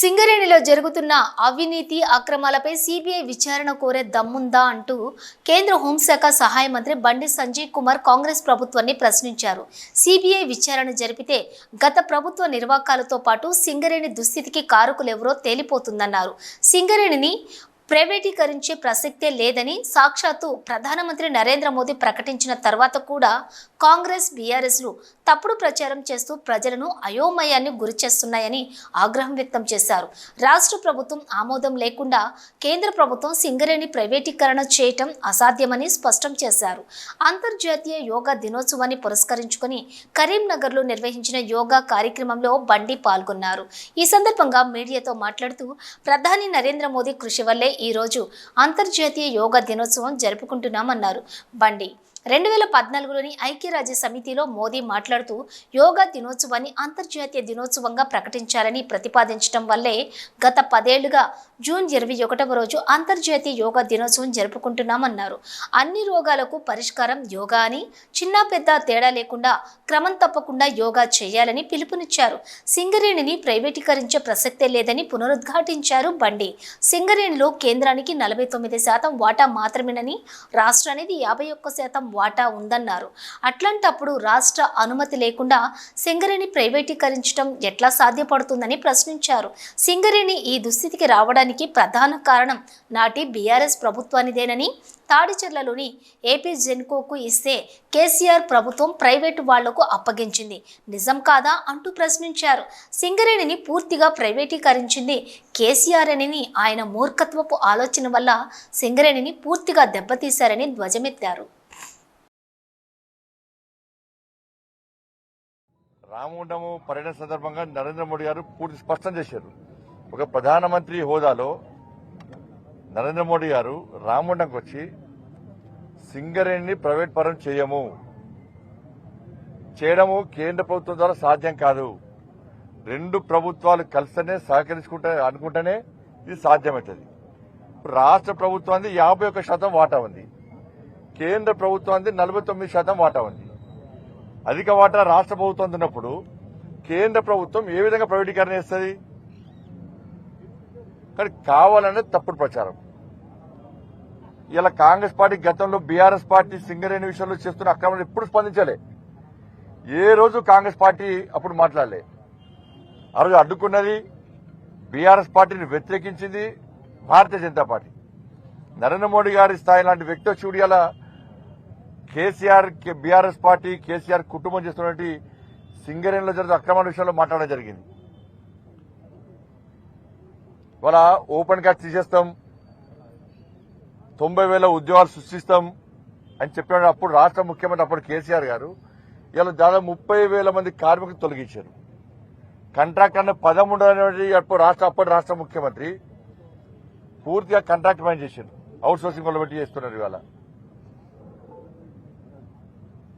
సింగరేణిలో జరుగుతున్న అవినీతి అక్రమాలపై సిబిఐ విచారణ కోరే దమ్ముందా అంటూ కేంద్ర హోంశాఖ సహాయ మంత్రి బండి సంజయ్ కుమార్ కాంగ్రెస్ ప్రభుత్వాన్ని ప్రశ్నించారు. సిబిఐ విచారణ జరిపితే గత ప్రభుత్వ నిర్వాకాలతో పాటు సింగరేణి దుస్థితికి కారకులెవరో తేలిపోతుందన్నారు. సింగరేణిని ప్రైవేటీకరించే ప్రసక్తే లేదని సాక్షాత్తు ప్రధానమంత్రి నరేంద్ర మోదీ ప్రకటించిన తర్వాత కూడా కాంగ్రెస్ బీఆర్ఎస్లు తప్పుడు ప్రచారం చేస్తూ ప్రజలను అయోమయాన్ని గురిచేస్తున్నాయని ఆగ్రహం వ్యక్తం చేశారు. రాష్ట్ర ప్రభుత్వం ఆమోదం లేకుండా కేంద్ర ప్రభుత్వం సింగరేణి ప్రైవేటీకరణ చేయటం అసాధ్యమని స్పష్టం చేశారు. అంతర్జాతీయ యోగా దినోత్సవాన్ని పురస్కరించుకొని కరీంనగర్లో నిర్వహించిన యోగా కార్యక్రమంలో బండి పాల్గొన్నారు. ఈ సందర్భంగా మీడియాతో మాట్లాడుతూ ప్రధాని నరేంద్ర మోదీ కృషి వల్లే ఈరోజు అంతర్జాతీయ యోగా దినోత్సవం జరుపుకుంటున్నామన్నారు. బండి రెండు వేల పద్నాలుగులోని ఐక్యరాజ్య సమితిలో మోదీ మాట్లాడుతూ యోగా దినోత్సవాన్ని అంతర్జాతీయ దినోత్సవంగా ప్రకటించాలని ప్రతిపాదించడం వల్లే గత పదేళ్ళుగా జూన్ ఇరవై ఒకటవ రోజు అంతర్జాతీయ యోగా దినోత్సవం జరుపుకుంటున్నామన్నారు. అన్ని రోగాలకు పరిష్కారం యోగా అని చిన్న పెద్ద తేడా లేకుండా క్రమం తప్పకుండా యోగా చేయాలని పిలుపునిచ్చారు. సింగరేణిని ప్రైవేటీకరించే ప్రసక్తే లేదని పునరుద్ఘాటించారు బండి. సింగరేణిలో కేంద్రానికి నలభై తొమ్మిది శాతం వాటా మాత్రమేనని రాష్ట్రానికి యాభై ఒక్క శాతం వాటా ఉందన్నారు. అట్లాంటప్పుడు రాష్ట్ర అనుమతి లేకుండా సింగరేణి ప్రైవేటీకరించడం ఎట్లా సాధ్యపడుతుందని ప్రశ్నించారు. సింగరేణి ఈ దుస్థితికి రావడానికి ప్రధాన కారణం నాటి బీఆర్ఎస్ ప్రభుత్వానిదేనని తాడిచెర్లలోని ఏపీ జెన్కోకు ఇస్తే కేసీఆర్ ప్రభుత్వం ప్రైవేటు వాళ్ళకు అప్పగించింది. నిజం కాదా అంటూ ప్రశ్నించారు. సింగరేణిని పూర్తిగా ప్రైవేటీకరించింది కేసీఆర్ అని ఆయన మూర్ఖత్వపు ఆలోచన వల్ల సింగరేణిని పూర్తిగా దెబ్బతీశారని ధ్వజమెత్తారు. రామగుండము పర్యటన సందర్భంగా నరేంద్ర మోడీ గారు పూర్తి స్పష్టం చేశారు. ఒక ప్రధానమంత్రి హోదాలో నరేంద్ర మోడీ గారు రామగుండంకి వచ్చి సింగరేణిని ప్రైవేట్ పరం చేయము. చేయడము కేంద్ర ప్రభుత్వం ద్వారా సాధ్యం కాదు. రెండు ప్రభుత్వాలు కలిసినే సహకరించుకుంటే అనుకుంటేనే ఇది సాధ్యమవుతుంది. ఇప్పుడు రాష్ట్ర ప్రభుత్వానికి యాభై ఒక్క శాతం వాటా ఉంది. కేంద్ర ప్రభుత్వానికి నలభై తొమ్మిది శాతం వాటా ఉంది. అధిక వాటా రాష్ట్ర ప్రభుత్వం ఉన్నప్పుడు కేంద్ర ప్రభుత్వం ఏ విధంగా ప్రైవేటీకరణ చేస్తుంది? కానీ కావాలనే తప్పుడు ప్రచారం. ఇలా కాంగ్రెస్ పార్టీ గతంలో బీఆర్ఎస్ పార్టీ సింగరేణి విషయంలో చేస్తున్న అక్రమాలు ఎప్పుడు స్పందించలే. ఏ రోజు కాంగ్రెస్ పార్టీ అప్పుడు మాట్లాడలే. ఆ రోజు అడ్డుకున్నది బీఆర్ఎస్ పార్టీని వ్యతిరేకించింది భారతీయ జనతా పార్టీ. నరేంద్ర మోడీ గారి స్థాయి లాంటి వ్యక్తి వచ్చి కేసీఆర్ బీఆర్ఎస్ పార్టీ కేసీఆర్ కుటుంబం చేస్తున్నటువంటి సింగరేణిలో జరిగిన అక్రమాల విషయంలో మాట్లాడడం జరిగింది. ఇవాళ ఓపెన్గా తీసేస్తాం. తొంభై వేల ఉద్యోగాలు సృష్టిస్తాం అని చెప్పిన అప్పుడు రాష్ట్ర ముఖ్యమంత్రి అప్పుడు కేసీఆర్ గారు ఇలా దాదాపు ముప్పై వేల మంది కార్మికులు తొలగించారు. కంట్రాక్ట్ అన్న పదం అనేది అప్పుడు రాష్ట్ర అప్పటి రాష్ట్ర ముఖ్యమంత్రి పూర్తిగా కంట్రాక్ట్ మైన్ చేశారు. అవుట్ సోర్సింగ్ వాళ్ళు పెట్టి చేస్తున్నారు ఇవాళ.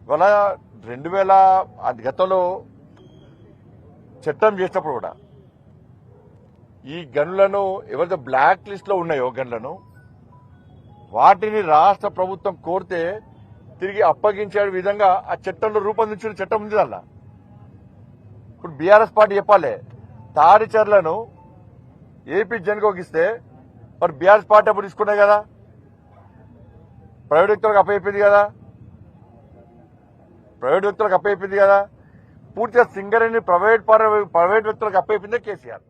ఇవాళ రెండు వేల అది గతంలో చట్టం చేసినప్పుడు కూడా ఈ గనులను ఎవరైతే బ్లాక్ లిస్ట్లో ఉన్నాయో గనులను వాటిని రాష్ట్ర ప్రభుత్వం కోరితే తిరిగి అప్పగించే విధంగా ఆ చట్టంలో రూపొందించిన చట్టం ఉంది అలా. ఇప్పుడు బీఆర్ఎస్ పార్టీ చెప్పాలి తాడిచర్లను ఏపీ జన్కోకి మరి బీఆర్ఎస్ పార్టీ అప్పుడు తీసుకున్నాయి కదా. ప్రైవేట్ వ్యక్తులకు అప్పయిపోయింది కదా. ప్రైవేట్ వ్యక్తులకు అప్పయిపోయింది కదా. పూర్తిగా సింగరేణి ప్రైవేట్ ప్రైవేట్ వ్యక్తులకు అప్పయిపోయిందే కేసీఆర్.